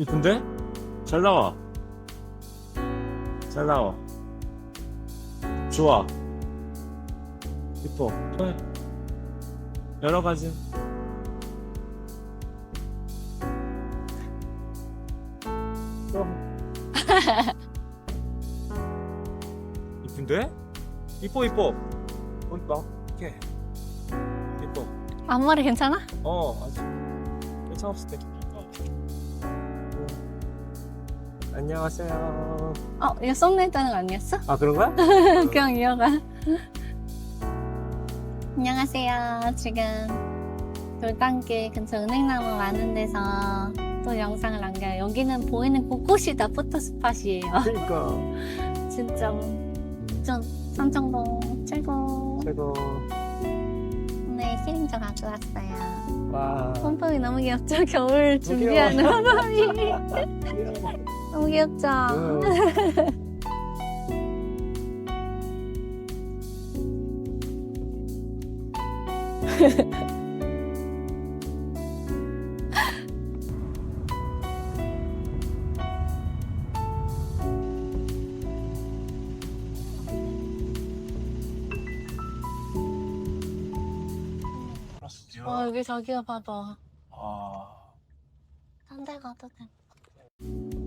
이쁜데? 잘 나와. 잘 나와. 좋아. 이뻐. 해. 여러 가지. 또. 이쁜데? 이뻐 이뻐. 이뻐. 이렇게. 이뻐. 앞머리 괜찮아? 어, 아주 괜찮았을 때. 안녕하세요. 어, 이거 썸네일다는 거 아니었어? 아 그런 거야? 그냥 이어가. 안녕하세요. 지금 돌담길 근처 은행나무 많은 데서 또 영상을 남겨요. 여기는 보이는 곳곳이 다 포토 스팟이에요. 그러니까 진짜 좀 삼청동 최고. 최고. 오늘 키링도 갖고 왔어요. 와. pompom이 너무 귀엽죠? 겨울 준비하는 pompom이. 너무 귀엽죠? 응. 어, 여기 저기가 봐봐. 아. 딴 데 가도 돼.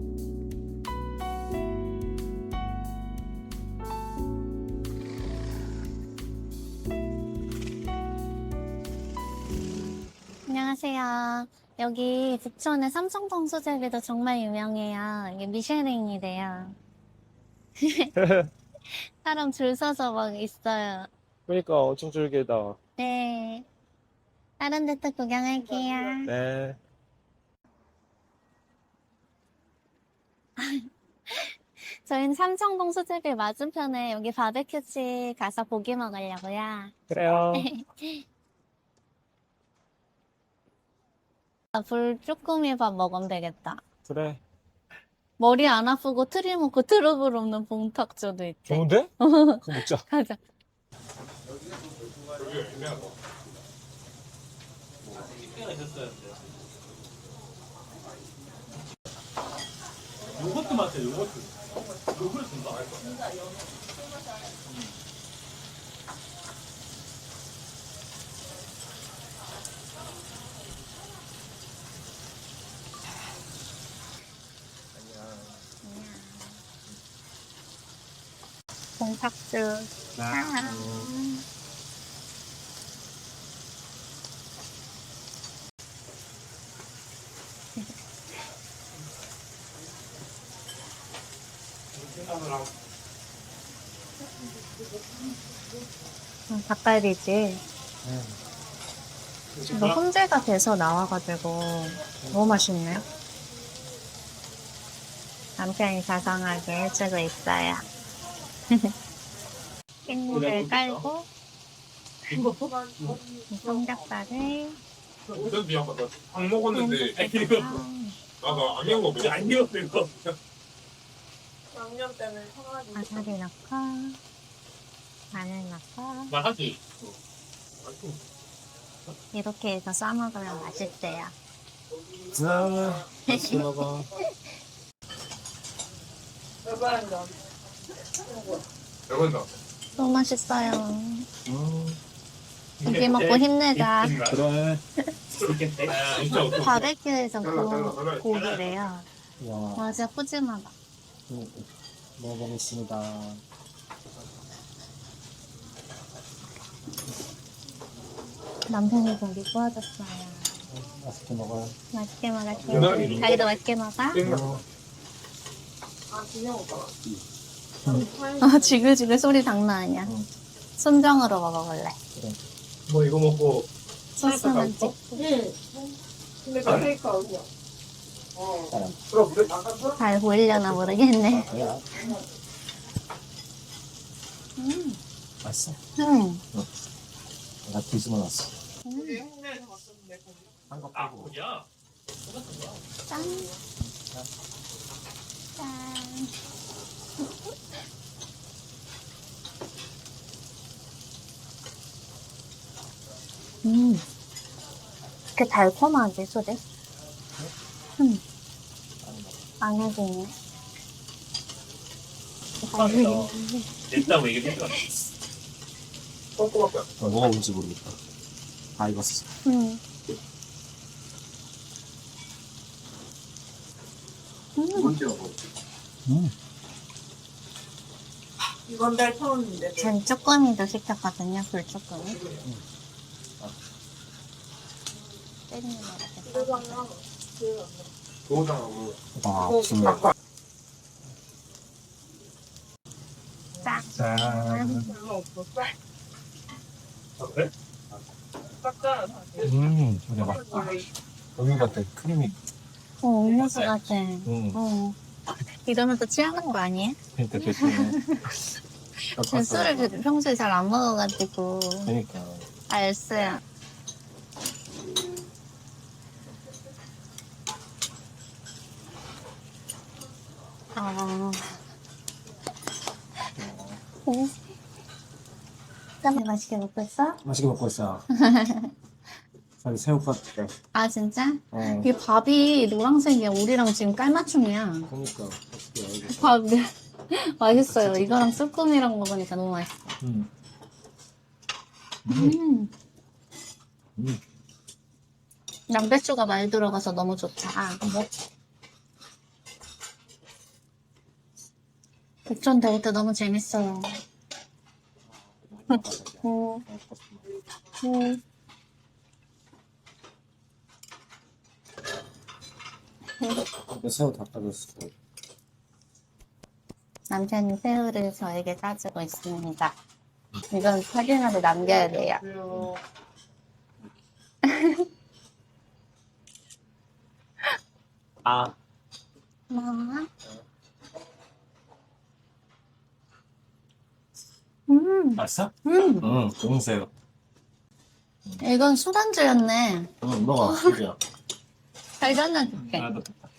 안녕하세요. 여기 부천의 삼성동 수제비도 정말 유명해요. 이게 미쉐랭이래요. 사람 줄 서서 막 있어요. 그러니까 엄청 줄게다. 네. 다른 데 또 구경할게요. 네. 저희는 삼성동 수제비 맞은편에 여기 바베큐집 가서 고기 먹으려고요. 그래요. 아, 불 쭈꾸미 밥 먹으면 되겠다. 그래. 머리 안 아프고 트리 먹고 트러블 없는 봉탁조도 있지. 좋은데? 그거 먹자. 가자. 요거트 맛이야, 요거트. 요거트 준 다. 봉탁주. 아. 음, 닭갈비지. 이거 혼재가 돼서 나와가지고 너무 맛있네요. 남편이 자상하게 해주고 있어요. 깻잎을 깔고 삼겹살을 어쩐 미안 나밥 먹었는데 나도 안 매운 거 먹어 안 매운 거 양념 때문에 상하지. 와사비 넣고 마늘 넣고 말하지 이렇게 해서 싸먹으면 맛있대요. 자, 맛있게 먹어. 대박이다. 대박이다 너무 맛있어요. 음, 고기 먹고 힘내자. 그래. 바베큐에서 구운 고기래요. 와, 와 진짜 푸짐하다. 음, 먹어보겠습니다. 남편이 고기 구워줬어요. 맛있게 먹어요. 맛있게 먹을게요. 자기도 맛있게 먹어. 어, 아, 진영 오빠. 아 지글지글 소리 장난 아니야. 응. 순정으로 먹어볼래. 뭐 이거 먹고 소스만 찍고. 응. 근데 그 테이크아웃이야. 어. 사람. 그럼 우리 잠깐 서잘 보이려나 모르겠네. 뭐야? 음. 맛있어? 음. 내가 뒤집어 놨어. 우리 홍대에서 봤었는데, 거기. 한거 아 빼고. 뭐야 짠. 짠. 음. 이렇게 달콤하지, 소리? 음. 강해지네. 냈다고 얘기했다. 꼼꼼하게. 어, 뭐가 뭔지 모르겠다. 다 익었어. 음. 음. 뭔지. 음. 이건 날 처음인데. 전 쭈꾸미도 시켰거든요, 불쭈꾸미. 때리는 거 같아. 도장하고. 아, 어, 좋네. 짠. 짠. 별로 없었어. 아, 그래? 음, 막, 원래 여기 같아. 크림이. 어, 음료수 같아. 음, 어. 이러면 또 취하는 거 아니에요? 그러니까 되게. 전 술을 평소에 잘 안 먹어가지고 그러니까. 알았어요. 아. 오. 짬 맛있게 먹고 있어? 맛있게 먹고 있어. 자기 새우젓. 아 진짜? 어. 이게 밥이 노란색이야. 우리랑 지금 깔맞춤이야. 그러니까. 어떻게 알겠어. 밥 맛있어요. 이거랑 쭈꾸미랑 먹으니까 너무 맛있어. 음. 음. 음. 양배추가 많이 들어가서 너무 좋다. 백전 데이트 너무 재밌어요. 음, 음. 근데 새우 다 따졌어. 남편이 새우를 저에게 싸주고 있습니다. 이건 사진으로 남겨야 돼요. 아. 뭐? 음, 맛있어? 음, 응, 동새우. 이건 술안주였네. 응, 먹어. 진짜. 잘. 나도 됐다.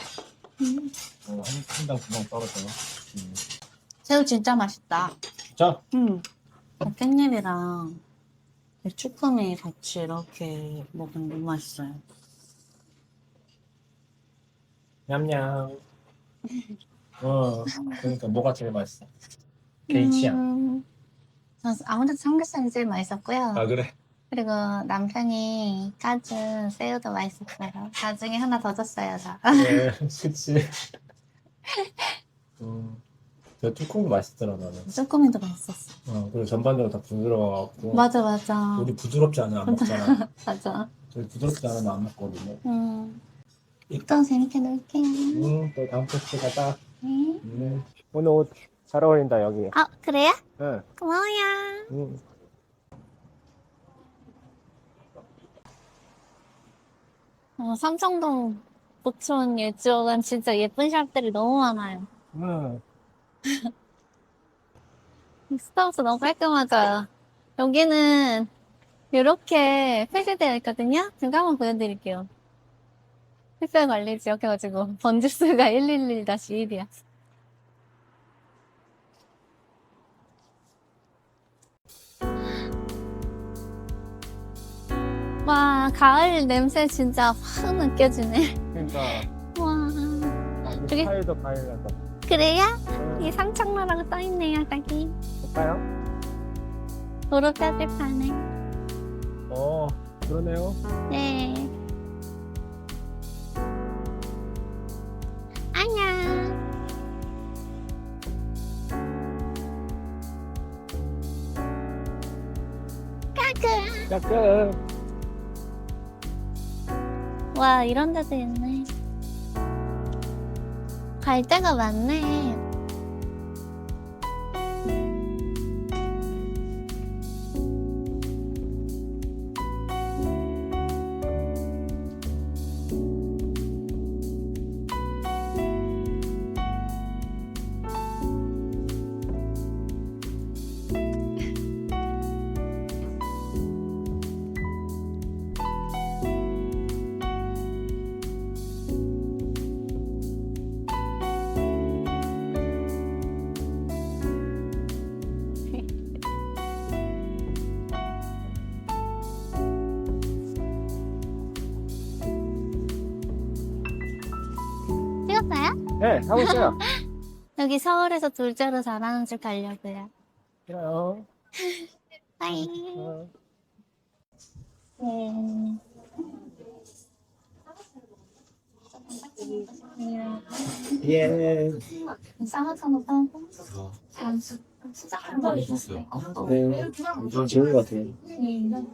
음. 어, 한, 한장 금방 떨어져. 음. 새우 진짜 맛있다. 자, 음. 깻잎이랑 이 쭈꾸미 같이 이렇게 먹으면 너무 맛있어요. 냠냠. 어, 그러니까 뭐가 제일 맛있어? 개인 취향. 음, 전 아무래도 삼겹살이 제일 맛있었고요. 아, 그래? 그리고 남편이 까준 새우도 맛있었어요. 나중에 하나 더 줬어요, 저. 네, 그치. 음, 저 쭈꾸미 맛있더라, 나는. 쭈꾸미도 맛있었어. 어, 그리고 전반적으로 다 부드러워갖고. 맞아, 맞아. 우리 부드럽지 않으면 안 먹잖아. 맞아. 저희 부드럽지 않으면 안 먹거든요. 음. 또 재밌게 놀게. 음, 또 다음 코스 가자. 네. 음. 오늘 옷 잘 어울린다, 여기. 아, 그래요? 응. 고마워요. 음. 어, 삼청동 보촌 이쪽은 진짜 예쁜 샵들이 너무 많아요. 응. 스타벅스 너무 깔끔하죠? 여기는 이렇게 표시되어 있거든요? 제가 한번 보여드릴게요. 햇살 관리 지역 해가지고 번지수가 111-1이야. 와, 가을 냄새 진짜 확 느껴지네. 그러니까, 와, 저기- 스타일도 가일라서. 그래요? 이 삼청로라고 써있네요, 저기. 볼까요? 도로 표지판에. 어, 그러네요. 네. 안녕. 까꿍. 약간. 와, 이런 데도 있네. 갈 데가 많네. 네, 하고 있어요. 여기 서울에서 둘째로 잘하는 집 가려고요. 싫어요. 빠이. 어. 음. 예. 싸워서 하고 잠수 네. 좀 좋은 것 같아요. 음.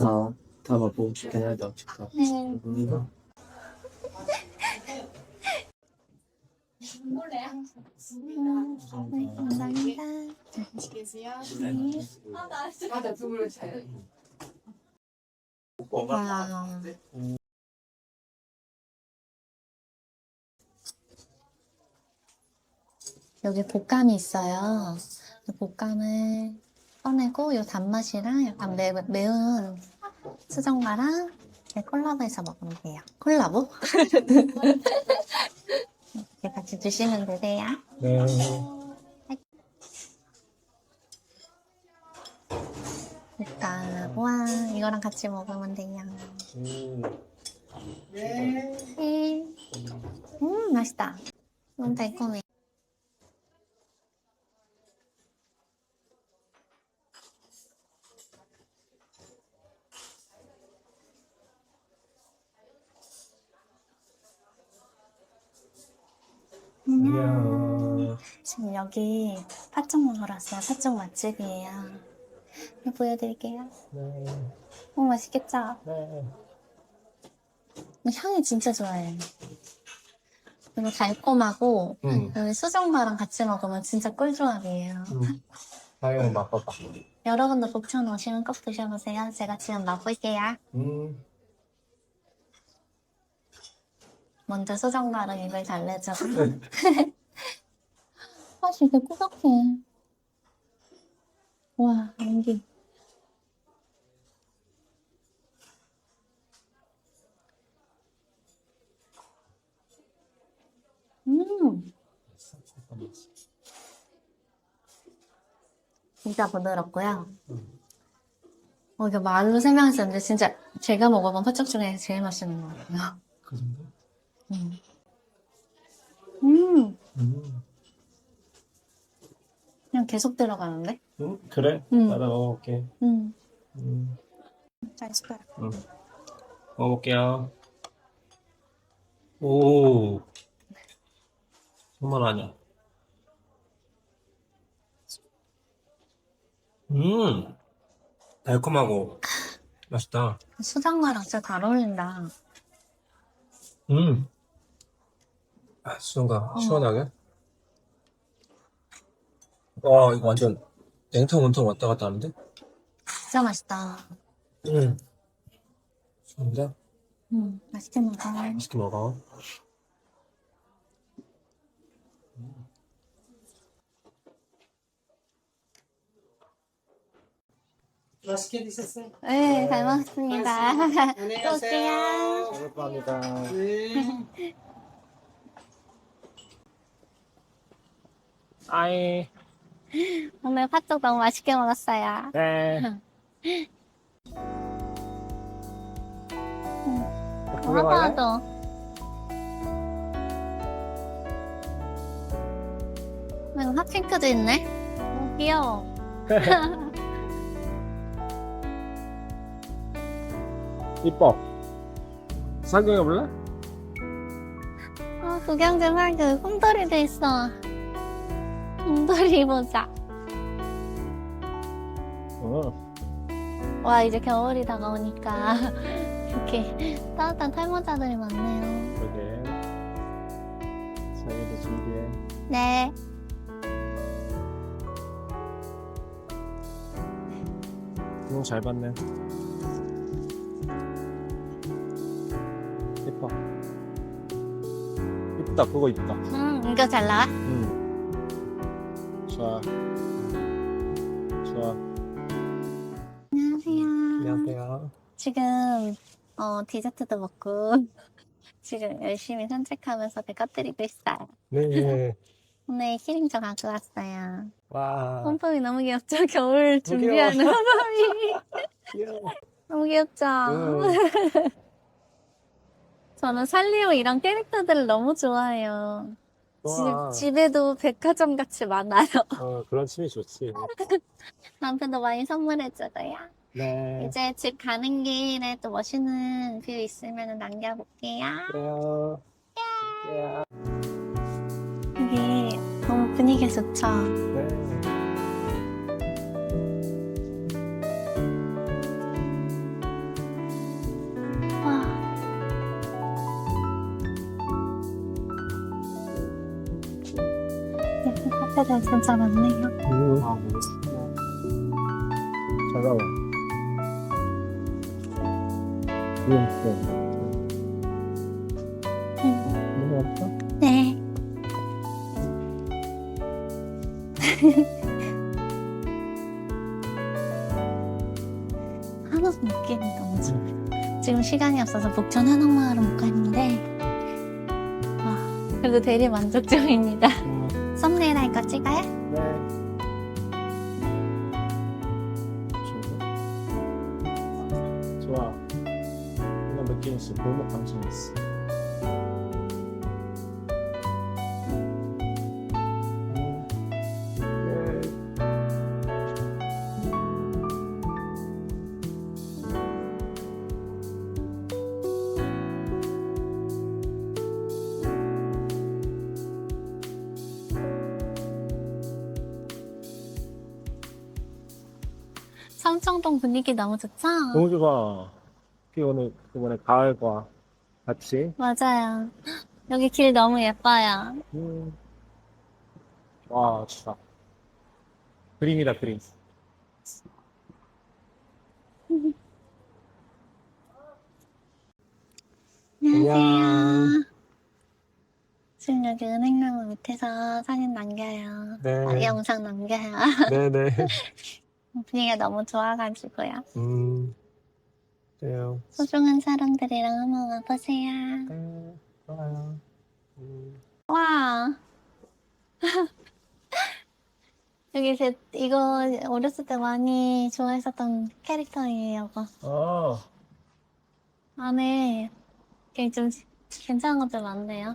아, 다 맛보고 싶긴 하다. 진짜. 네. 음. 네, 감사합니다. 와. 여기 볶감이 있어요. 이 볶감을 꺼내고 이 단맛이랑 약간 매, 매운 수정과랑 이렇게 콜라보해서 먹으면 돼요. 콜라보? 이렇게 같이 드시면 되세요. 네. 볶감과 이거랑 같이 먹으면 돼요. 음. 네. 음, 맛있다. 너무 달콤해. 이야. 지금 여기 팥죽 먹으러 왔어요. 팥죽 맛집이에요. 이거 보여드릴게요. 네. 오, 맛있겠죠? 네. 향이 진짜 좋아요. 그리고 달콤하고 음. 여기 수정과랑 같이 먹으면 진짜 꿀조합이에요. 음. 다이어 맛봐봐. 여러분도 북촌 오시면 꼭 드셔보세요. 제가 지금 맛볼게요. 음. 먼저 수정과랑 입을 달래줘. 네. 팥이 이렇게 꾸덕해. 와, 연기. 음, 진짜 부드럽고요. 어, 이게 말로 설명했었는데 진짜 제가 먹어본 팥죽 중에 제일 맛있는 것 같아요. 그 정도? 음. 음, 음. 그냥 계속 들어가는데? 음? 그래? 음. 나도 먹어볼게. 음, 음. 잘 숟가락. 음. 먹어볼게요. 오. 정말 아니야. 음. 달콤하고 맛있다. 수정과랑 진짜 잘 어울린다. 음. 아, 수정가 시원하게. 와, 이거 완전 냉탕 온탕 왔다 갔다 하는데? 진짜 맛있다. 음. 좋은데? 음, 맛있게 먹어. 맛있게 먹어. 맛있게 드셨어요? 네, 잘 먹었습니다. 안녕히 또 올게요. 감사합니다. 네. 아이. 오늘 팥죽 너무 맛있게 먹었어요. 네. 하나도. 이거 핫핑크도 있네. 오, 귀여워. 이뻐. 상경해 볼래? 어, 구경 좀 하게. 홈돌이도 있어. 홈돌이 보자. 어. 와, 이제 겨울이 다가오니까 이렇게 따뜻한 탈모자들이 많네요. 그러게. 자기도 준비해. 네. 너무 잘 봤네. 이뻐. 이쁘다, 그거 이쁘다. 음, 이거 잘 나와? 응. 좋아. 좋아. 안녕하세요. 안녕하세요. 지금 어, 디저트도 먹고 지금 열심히 산책하면서 배가 때리고 있어요. 네. 오늘 키링저 갖고 왔어요. 와. pompom이 너무 귀엽죠? 겨울 준비하는 귀여워. 너무 귀엽죠? 응. 저는 살리오 이런 캐릭터들을 너무 좋아해요. 좋아. 집, 집에도 백화점 같이 많아요. 어, 그런 취미 좋지. 남편도 많이 선물해줘요. 네. 이제 집 가는 길에 또 멋있는 뷰 있으면 남겨볼게요. 그래요. 예. 여기 너무 분위기 좋죠? 네. 카페들 진짜 많네요. 음. 아. 잘 나와. 귀엽고. 음, 너무 없어? 네. 하나도 느낌이 너무 좋아요. 지금 시간이 없어서 목천 한옥마을은 못 갔는데, 와, 그래도 대리 만족 중입니다. 있어. 골목 감성 있어. 성청동 분위기 너무 좋죠? 너무 좋아. 비 오늘 이번에 가을과 같이. 맞아요. 여기 길 너무 예뻐요. 음. 와, 진짜. 그림이다, 그림. 안녕하세요. 안녕. 지금 여기 은행나무 밑에서 사진 남겨요. 네. 아, 영상 남겨요. 네네. 분위기가 너무 좋아가지고요. 음. 그래요. 소중한 사람들이랑 한번 와보세요. 네. 좋아요. 음. 와. 여기 제 이거 어렸을 때 많이 좋아했었던 캐릭터예요. 이거. 어. 안에 이게 좀 괜찮은 것들 많네요.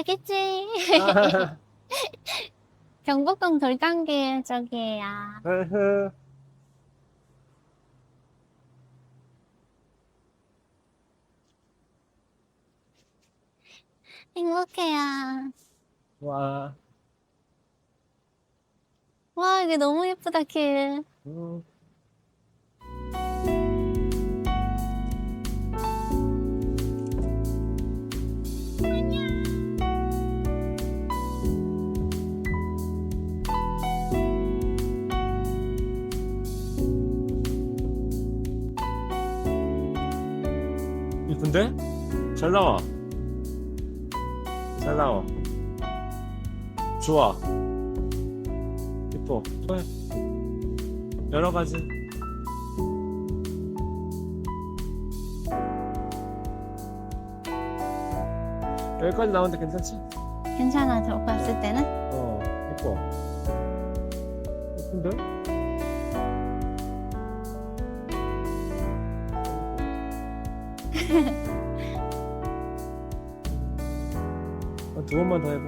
알겠지? 경복궁 돌담길 쪽이에요. 행복해요. 와. 와, 이게 너무 예쁘다, 길. 음. 이쁜데? 잘 나와. 잘 나와. 좋아. 이뻐. 좋아해. 여러 가지. 여기까지 나오는데 괜찮지? 괜찮아, 저 봤을 때는? 어, 이뻐. 이쁜데? 아, 두 번만 더 해봐.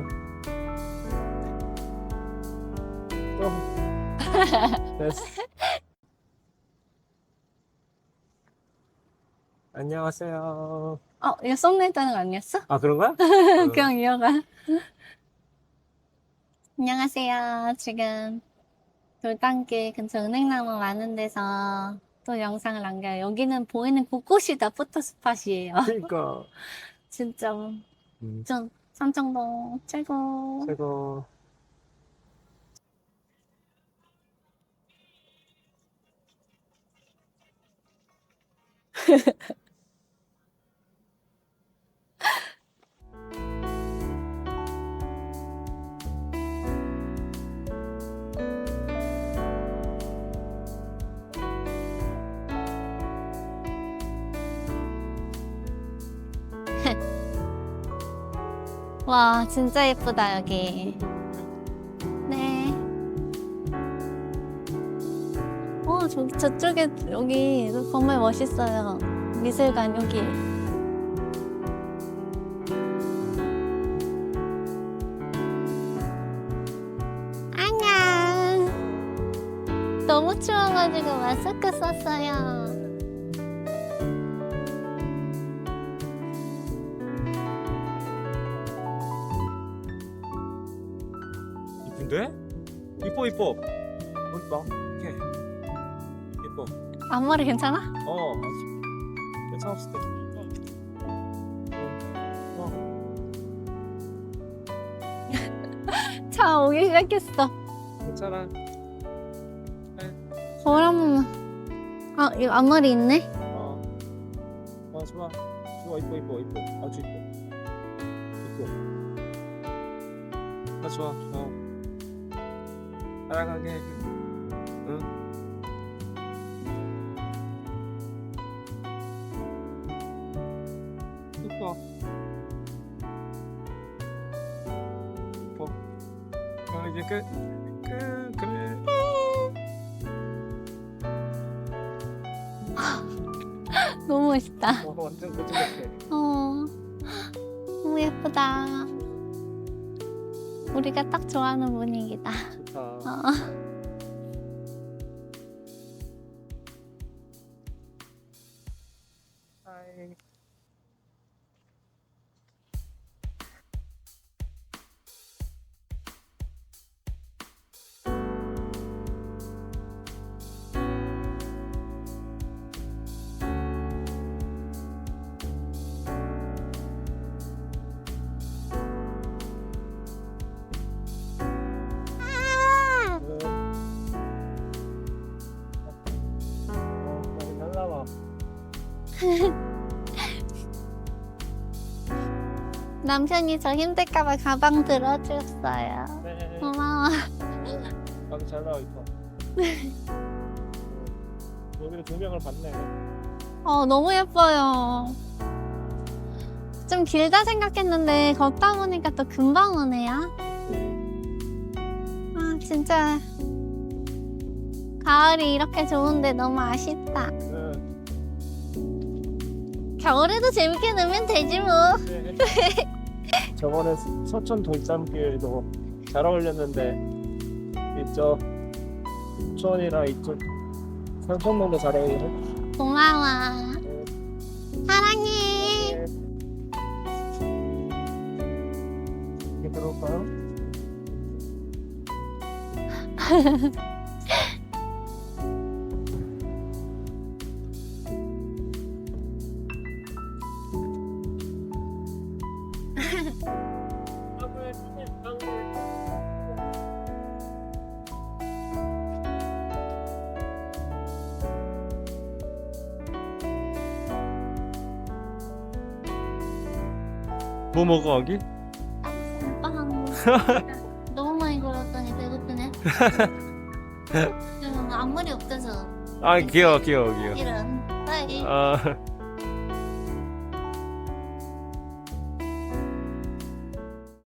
또. 됐어. 안녕하세요. 어, 이거 썸네일다는 거 아니었어? 아 그런가? 그냥 이어가. 안녕하세요. 지금 돌담길 근처 은행나무 많은 데서 또 영상을 남겨요. 여기는 보이는 곳곳이 다 포토 스팟이에요. 그러니까 진짜 음, 좀 삼청동 최고. 최고. 와, 진짜 예쁘다, 여기. 네. 어, 저, 저쪽에, 여기, 정말 멋있어요. 미술관, 여기. 안녕. 너무 추워가지고 마스크 썼어요. 이뻐 이뻐. 이뻐. 오케이. 이뻐. 앞머리 괜찮아? 어. 괜찮았을 때. 어. 차 오기 시작했어. 괜찮아. 거울 한 번만. 아, 이거 앞머리 있네? 어. 어 좋아. 좋아 이뻐 이뻐 이뻐. 아주 이뻐. 이뻐. 아 좋아 사랑하게 해줘. 응. 이뻐. 이뻐. 어 이제 끝. 끝 그래. 너무 멋있다. 어 완전 같아. 어, 너무 예쁘다. 우리가 딱 좋아하는 분위기다. 좋다. 어. 남편이 저 힘들까봐 가방 들어줬어요. 네. 고마워. 나도 잘 나와 있어. 여기를 조명을 받네. 어, 너무 예뻐요. 좀 길다 생각했는데 걷다 보니까 또 금방 오네요. 아, 진짜. 가을이 이렇게 좋은데 너무 아쉽다. 네. 겨울에도 재밌게 놀면 되지 뭐. 네. 저번에 서천 돌담길도 잘 어울렸는데 이쪽 수원이랑 이쪽 산성동도 잘 어울리네. 고마워. 네. 사랑해. 이렇게 들어올까요? 뭐 먹어 여기? 빵. 너무 많이 걸었더니 배고프네. 지금 앞머리 없어서 아 귀여워 귀여워 귀여워 이런. 빨리. 아